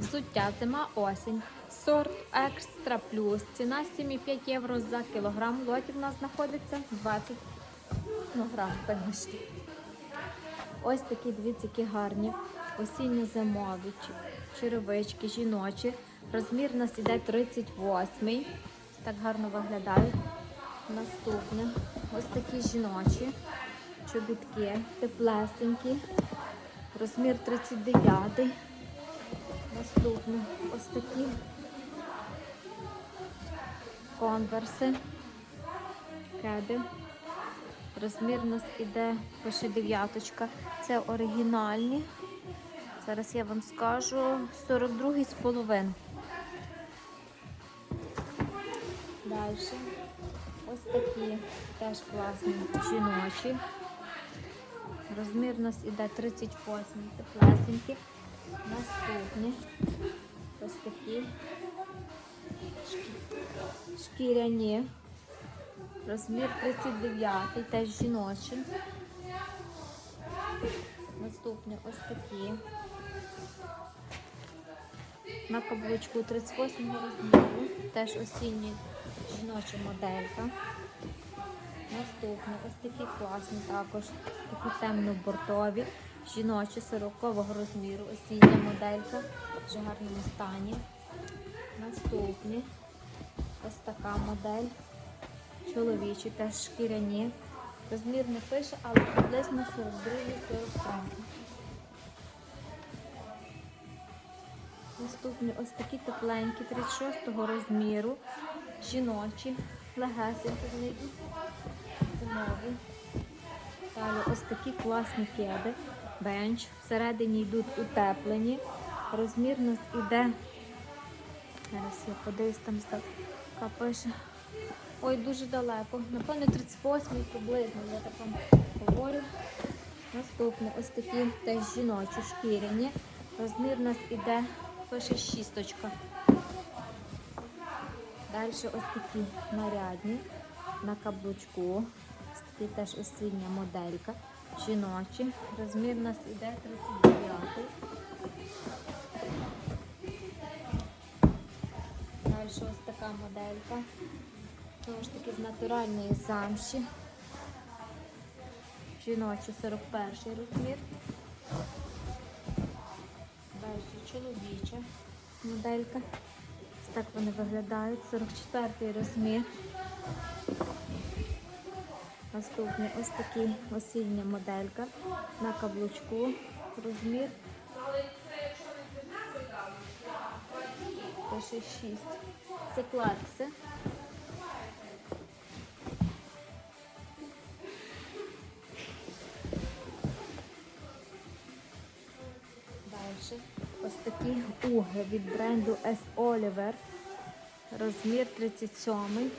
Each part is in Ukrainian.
Взуття зима осінь. Сорт екстра плюс. Ціна 7,5 євро за кілограм. Лоті в нас знаходиться 20 ну, грам, вибачте. Ось такі дивіться, які гарні осінньо-зимові черевички, жіночі. Розмір у нас іде 38. Так гарно виглядають. Наступне. Ось такі жіночі чобітки, теплесенькі. Розмір 39. Наступне. Ось такі конверси. Кеди. Розмір у нас іде пише дев'яточка. Це оригінальні. Зараз я вам скажу 42 з половиною. Далі. Ось такі теж класні жіночі. Розмір у нас іде 38 теплесенькі. Наступні. Ось такі шкіряні. Розмір 39, теж жіночий. Наступні ось такі. На каблучку 38 розміру. Теж осіння жіноча моделька. Наступні ось такі класні також. Такі темно-бортові. Жіночі 40 розміру. Осіння моделька. В гарному стані. Наступні. Ось така модель. Чоловічі теж шкіряні. Розмір не пише, але приблизно 42-43. Наступні ось такі тепленькі, 36-го розміру. Жіночі, легесенькі. Зимові. Далі ось такі класні кеди. Бенч. Всередині йдуть утеплені. Розмір у нас іде. Зараз я подивлюсь, там така пише. Ой, дуже далеко. Напевно, 38 приблизно, я так вам говорю. Наступне ось такі теж жіночі шкіряні. Розмір у нас іде, пише шісточка. Далі ось такі нарядні на каблучку. Такі теж осіння моделька. Жіночі. Розмір у нас іде 39. Далі ось така моделька. Знову ж таки з натуральної замші. Жіночі 41 розмір. Далі чоловіча моделька. Ось так вони виглядають. 44 розмір. Наступний ось такий осіння моделька на каблучку. Розмір. Пише 6. Це кларкси. Далі ось такі уги від бренду S. Oliver. Розмір 37.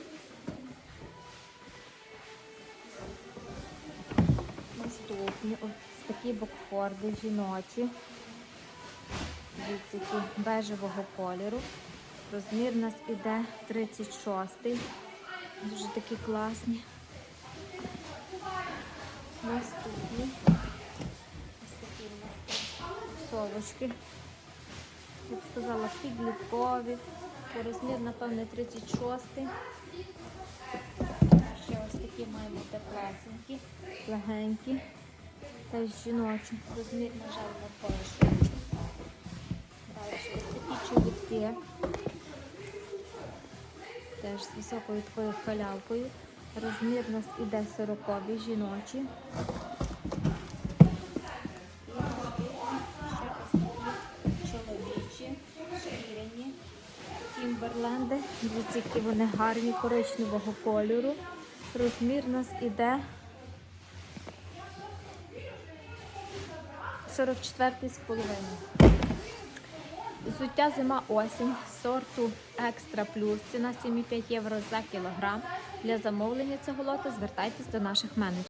Такі бокфорди жіночі. Дивіться, бежевого кольору. Розмір у нас іде 36. Дуже такі класні. Наступні. Ось такі у нас совочки. Я б сказала, підліткові. Розмір, напевне, 36-й. Ще ось такі маємо теплесенькі, легенькі. Теж жіночі. Розмір, на жаль, не пише. Далі ось такі чобітки. Теж з високою такою халявкою. Розмір у нас іде 40 жіночі. тімберленди. Дивіться, які вони гарні, коричневого кольору. Розмір у нас іде 44 з половиною. Взуття зима осінь сорту Екстра Плюс. Ціна 7,5 євро за кілограм. Для замовлення цього лота звертайтесь до наших менеджерів.